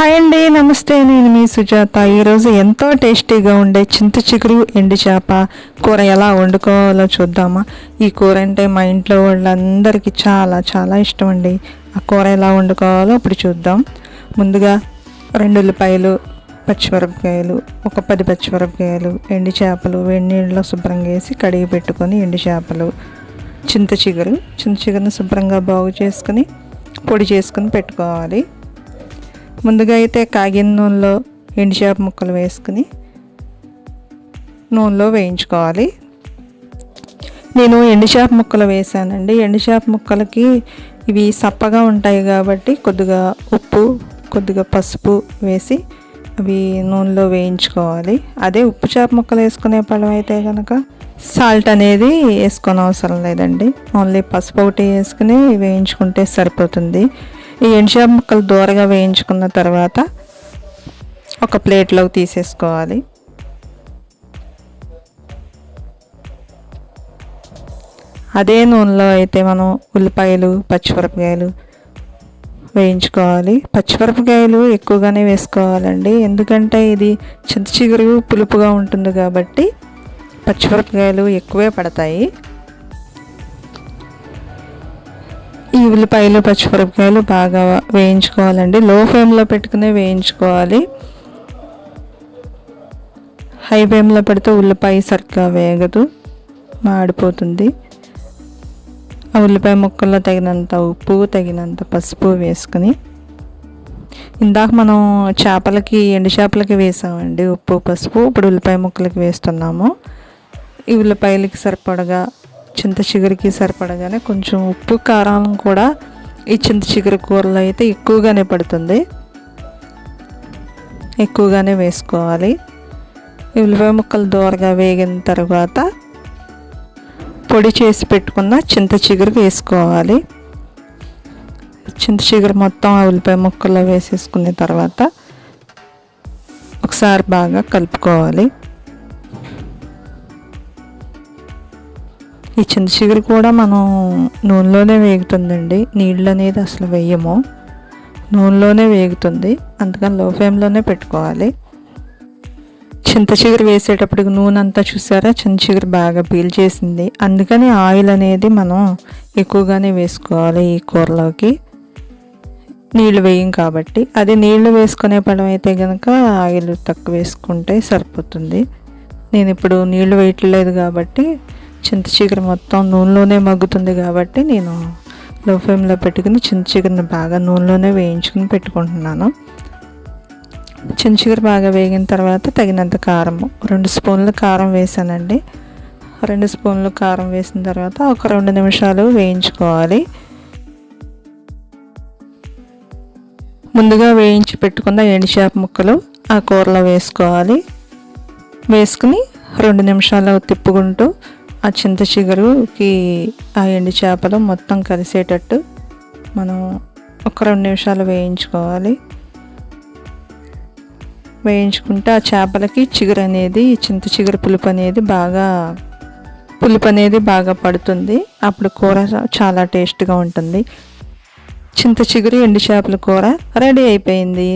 Hi అండి నమస్తే. నేను మీ సుజాత. ఈరోజు ఎంతో టేస్టీగా ఉండే చింత చిగురు ఎండు చేప కూర ఎలా వండుకోవాలో చూద్దామా? ఈ కూర అంటే మా ఇంట్లో వాళ్ళందరికీ చాలా చాలా ఇష్టం అండి ఆ కూర ఎలా వండుకోవాలో ఇప్పుడు చూద్దాం. ముందుగా రెండు ఉల్లిపాయలు పచ్చిమిరపకాయలు ఒక పది పచ్చిమిరపకాయలు ఎండు చేపలు వేడి నీళ్ళలో శుభ్రంగా వేసి కడిగి పెట్టుకొని ఎండు చేపలు చింత చిగురు. చింత చిగురుని శుభ్రంగా బాగు చేసుకుని పొడి చేసుకుని పెట్టుకోవాలి. ముందుగా అయితే కాగిన నూనెలో ఎండుచేప ముక్కలు వేసుకుని నూనెలో వేయించుకోవాలి. నేను ఎండుచేప ముక్కలు వేసానండి. ఎండుచేప ముక్కలకి ఇవి సప్పగా ఉంటాయి కాబట్టి కొద్దిగా ఉప్పు కొద్దిగా పసుపు వేసి అవి నూనెలో వేయించుకోవాలి. అదే ఉప్పు చేప ముక్కలు వేసుకునే పళ్ళం అయితే కనుక సాల్ట్ అనేది వేసుకోనవసరం అవసరం లేదండి. ఓన్లీ పసుపు ఒకటి వేసుకుని వేయించుకుంటే సరిపోతుంది. ఈ ఎండుచేప ముక్కలు దూరగా వేయించుకున్న తర్వాత ఒక ప్లేట్లోకి తీసేసుకోవాలి. అదే నూనెలో అయితే మనం ఉల్లిపాయలు పచ్చిమిరపకాయలు వేయించుకోవాలి. పచ్చిమిరపకాయలు ఎక్కువగానే వేసుకోవాలండి. ఎందుకంటే ఇది చింత చిగురు పులుపుగా ఉంటుంది కాబట్టి పచ్చిమిరపకాయలు ఎక్కువే పడతాయి. ఈ ఉల్లిపాయలు పచ్చిమిరపకాయలు బాగా వేయించుకోవాలండి. లో ఫ్లేమ్లో పెట్టుకునే వేయించుకోవాలి. హై ఫ్లేమ్లో పెడితే ఉల్లిపాయ సరిగ్గా వేగదు. మాడిపోతుంది. ఆ ఉల్లిపాయ ముక్కల్లో తగినంత ఉప్పు తగినంత పసుపు వేసుకుని. ఇందాక మనం చేపలకి ఎండు చేపలకి వేసామండి ఉప్పు పసుపు. ఇప్పుడు ఉల్లిపాయ ముక్కలకి వేస్తున్నాము. ఈ ఉల్లిపాయలకి సరిపడగా చింత చిగురికి సరిపడగానే కొంచెం ఉప్పు కారం కూడా ఈ చింత చిగురు కూరలో అయితే ఎక్కువగానే పడుతుంది. ఎక్కువగానే వేసుకోవాలి. ఉల్లిపాయ ముక్కలు దూరగా వేగిన తర్వాత పొడి చేసి పెట్టుకున్న చింత చిగురు వేసుకోవాలి. చింత చిగురు మొత్తం ఆ ఉల్లిపాయ ముక్కల్లో వేసేసుకున్న తర్వాత ఒకసారి బాగా కలుపుకోవాలి. ఈ చింత చిగురు కూడా మనం నూనెలోనే వేగుతుందండి. నీళ్ళు అనేది అసలు వేయము. నూనెలోనే వేగుతుంది. అందుకని లో ఫ్లేమ్లోనే పెట్టుకోవాలి. చింత చిగురు వేసేటప్పటికి నూనె అంతా చూసారా? చింత చిగురు బాగా పీల్చేసింది అందుకని ఆయిల్ అనేది మనం ఎక్కువగానే వేసుకోవాలి ఈ కూరలోకి. నీళ్ళు వేయం కాబట్టి. అది నీళ్ళు వేసుకునే పడం అయితే కనుక ఆయిల్ తక్కువ వేసుకుంటే సరిపోతుంది. నేను ఇప్పుడు నీళ్ళు వేయట్లేదు కాబట్టి చింత చిగురు మొత్తం నూనెలోనే మగ్గుతుంది కాబట్టి నేను లో ఫ్లేమ్లో పెట్టుకుని చింత చిగురిని బాగా నూనెలోనే వేయించుకుని పెట్టుకుంటున్నాను. చింత చిగురు బాగా వేగిన తర్వాత తగినంత కారం రెండు స్పూన్లు కారం వేసానండి. రెండు స్పూన్లు కారం వేసిన తర్వాత ఒక రెండు నిమిషాలు వేయించుకోవాలి. ముందుగా వేయించి పెట్టుకున్న ఎండుచేప ముక్కలు ఆ కూరలో వేసుకోవాలి. వేసుకుని రెండు నిమిషాలు తిప్పుకుంటూ ఆ చింత చిగురుకి ఆ ఎండు చేపలు మొత్తం కలిసేటట్టు మనం ఒక రెండు నిమిషాలు వేయించుకోవాలి. వేయించుకుంటే ఆ చేపలకి చిగురు అనేది చింత చిగురు పులుపు అనేది బాగా పులుపు అనేది బాగా పడుతుంది. అప్పుడు కూర చాలా టేస్ట్గా ఉంటుంది. చింత చిగురు ఎండు చేపల కూర రెడీ అయిపోయింది.